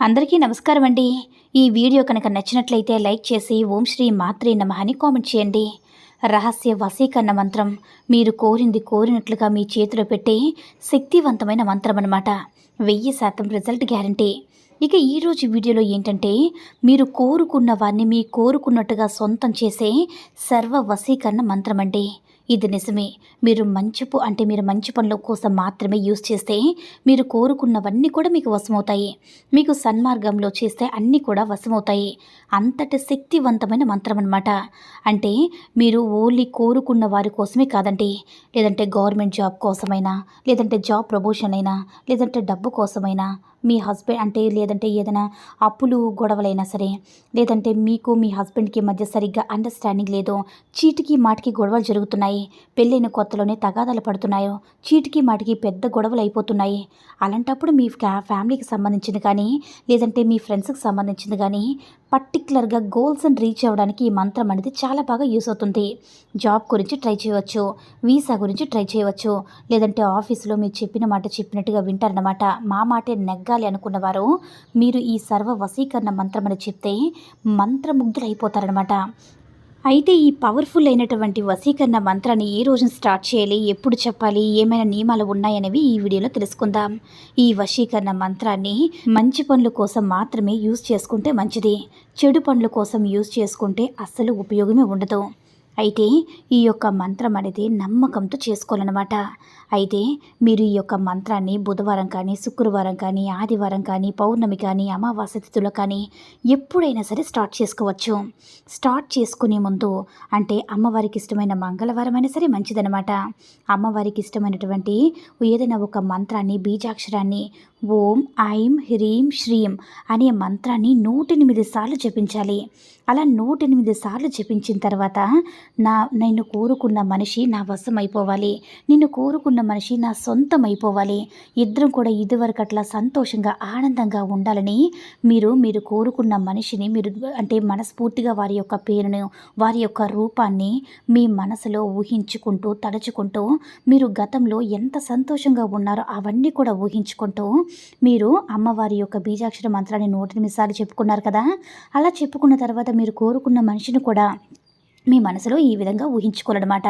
అందరికీ నమస్కారం అండి. ఈ వీడియో కనుక నచ్చినట్లయితే లైక్ చేసి ఓం శ్రీ మాత్రే నమ అని కామెంట్ చేయండి. రహస్య వశీకరణ మంత్రం మీరు కోరింది కోరినట్లుగా మీ చేతిలో పెట్టే శక్తివంతమైన మంత్రం అన్నమాట. వెయ్యి శాతం రిజల్ట్ గ్యారంటీ. ఇక ఈరోజు వీడియోలో ఏంటంటే మీరు కోరుకున్న వారిని మీ కోరుకున్నట్టుగా సొంతం చేసే సర్వ వశీకరణ మంత్రం అండి. ఇది నిజమే. మీరు మంచిపు అంటే మీరు మంచి పనుల కోసం మాత్రమే యూస్ చేస్తే మీరు కోరుకున్నవన్నీ కూడా మీకు వశమవుతాయి. మీకు సన్మార్గంలో చేస్తే అన్నీ కూడా వశమవుతాయి. అంతటి శక్తివంతమైన మంత్రం అనమాట అంటే మీరు ఓన్లీ కోరుకున్న వారి కోసమే కాదండి. లేదంటే గవర్నమెంట్ జాబ్ కోసమైనా లేదంటే జాబ్ ప్రమోషన్ అయినా లేదంటే డబ్బు కోసమైనా మీ హస్బెండ్ అంటే లేదంటే ఏదైనా అప్పులు గొడవలైనా సరే లేదంటే మీకు మీ హస్బెండ్కి మధ్య సరిగ్గా అండర్స్టాండింగ్ లేదు చీటికి మాటికి గొడవలు జరుగుతున్నాయి. పెళ్ళైన కొత్తలోనే తగాదాలు పడుతున్నాయో చీటికి మాటికి పెద్ద గొడవలు అయిపోతున్నాయి. అలాంటప్పుడు మీ ఫ్యామిలీకి సంబంధించింది కానీ లేదంటే మీ ఫ్రెండ్స్కి సంబంధించింది కానీ పర్టికులర్గా గోల్స్ని రీచ్ అవ్వడానికి ఈ మంత్రం అనేది చాలా బాగా యూస్ అవుతుంది. జాబ్ గురించి ట్రై చేయవచ్చు వీసా గురించి ట్రై చేయవచ్చు లేదంటే ఆఫీసులో మీరు చెప్పిన మాట చెప్పినట్టుగా వింటారన్నమాట. మా మాటే నెగ్గాలి అనుకున్నవారు మీరు ఈ సర్వ వశీకరణ మంత్రం అని చెప్తే మంత్రముగ్ధులైపోతారనమాట అయితే ఈ పవర్ఫుల్ అయినటువంటి వశీకరణ మంత్రాన్ని ఏ రోజున స్టార్ట్ చేయాలి? ఎప్పుడు చెప్పాలి? ఏమైనా నియమాలు ఉన్నాయనేవి ఈ వీడియోలో తెలుసుకుందాం. ఈ వశీకరణ మంత్రాన్ని మంచి పనుల కోసం మాత్రమే యూజ్ చేసుకుంటే మంచిది. చెడు పనుల కోసం యూజ్ చేసుకుంటే అస్సలు ఉపయోగమే ఉండదు. అయితే ఈ యొక్క మంత్రం అనేది నమ్మకంతో చేసుకోవాలన్నమాట. అయితే మీరు ఈ యొక్క మంత్రాన్ని బుధవారం కానీ శుక్రవారం కానీ ఆదివారం కానీ పౌర్ణమి కానీ అమావాస్య తిథులు కానీ ఎప్పుడైనా సరే స్టార్ట్ చేసుకోవచ్చు. స్టార్ట్ చేసుకునే ముందు అంటే అమ్మవారికి ఇష్టమైన మంగళవారం అయినా సరే మంచిదనమాట అమ్మవారికి ఇష్టమైనటువంటి ఏదైనా ఒక మంత్రాన్ని బీజాక్షరాన్ని ఓం ఐం హ్రీం శ్రీం అనే మంత్రాన్ని నూటెనిమిది సార్లు జపించాలి. అలా నూటెనిమిది సార్లు జపించిన తర్వాత నా నిన్ను కోరుకున్న మనిషి నా వశం అయిపోవాలి నిన్ను కోరుకున్న మనిషి నా సొంతం అయిపోవాలి ఇద్దరం కూడా ఇదివరకు అట్లా సంతోషంగా ఆనందంగా ఉండాలని మీరు మీరు కోరుకున్న మనిషిని మీరు అంటే మనస్ఫూర్తిగా వారి యొక్క పేరును వారి యొక్క రూపాన్ని మీ మనసులో ఊహించుకుంటూ తలుచుకుంటూ మీరు గతంలో ఎంత సంతోషంగా ఉన్నారో అవన్నీ కూడా ఊహించుకుంటూ మీరు అమ్మవారి యొక్క బీజాక్షర మంత్రాన్ని నూట ఎనిమిది సార్లు చెప్పుకున్నారు కదా? అలా చెప్పుకున్న తర్వాత మీరు కోరుకున్న మనిషిని కూడా మీ మనసులో ఈ విధంగా ఊహించుకోవాలన్నమాట.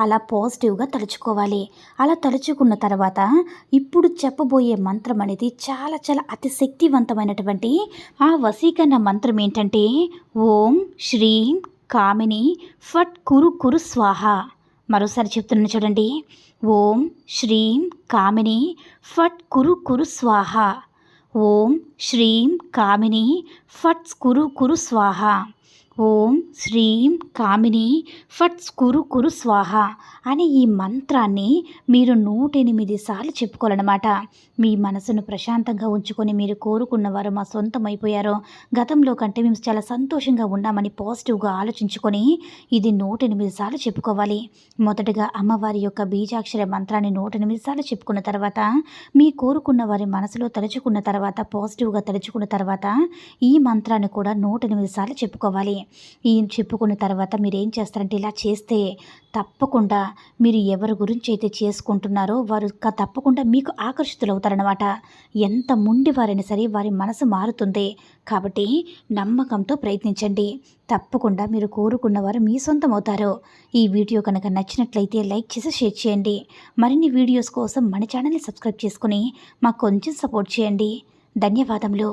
అలా పాజిటివ్గా తలుచుకోవాలి. అలా తలుచుకున్న తర్వాత ఇప్పుడు చెప్పబోయే మంత్రం అనేది చాలా చాలా అతి శక్తివంతమైనటువంటి ఆ వశీకరణ మంత్రం ఏంటంటే ఓం శ్రీం కామిని ఫట్ కురు కురు స్వాహ. మరోసారి చెప్తున్నాను చూడండి. ఓం శ్రీం కామిని ఫట్ కురు కురు స్వాహ. ఓం శ్రీం కామిని ఫట్ కురు కురు స్వాహ. ఓం శ్రీం కామిని ఫట్స్ కురు కురు స్వాహ అనే ఈ మంత్రాన్ని మీరు నూట ఎనిమిది సార్లు చెప్పుకోవాలన్నమాట. మీ మనసును ప్రశాంతంగా ఉంచుకొని మీరు కోరుకున్న వారు మా సొంతం అయిపోయారో గతంలో కంటే మేము చాలా సంతోషంగా ఉన్నామని పాజిటివ్గా ఆలోచించుకొని ఇది నూట ఎనిమిది సార్లు చెప్పుకోవాలి. మొదటగా అమ్మవారి యొక్క బీజాక్షర మంత్రాన్ని నూట ఎనిమిది సార్లు చెప్పుకున్న తర్వాత మీ కోరుకున్న వారి మనసులో తలుచుకున్న తర్వాత పాజిటివ్గా తలుచుకున్న తర్వాత ఈ మంత్రాన్ని కూడా నూట ఎనిమిది సార్లు చెప్పుకోవాలి. ఈయన చెప్పుకున్న తర్వాత మీరు ఏం చేస్తారంటే ఇలా చేస్తే తప్పకుండా మీరు ఎవరి గురించి అయితే చేసుకుంటున్నారో వారు తప్పకుండా మీకు ఆకర్షితులవుతారనమాట ఎంత ముండి వారైనా సరే వారి మనసు మారుతుంది. కాబట్టి నమ్మకంతో ప్రయత్నించండి. తప్పకుండా మీరు కోరుకున్న వారు మీ సొంతం అవుతారు ఈ వీడియో కనుక నచ్చినట్లయితే లైక్ చేసి షేర్ చేయండి. మరిన్ని వీడియోస్ కోసం మన ఛానల్ని సబ్స్క్రైబ్ చేసుకుని మాకు కొంచెం సపోర్ట్ చేయండి. ధన్యవాదములు.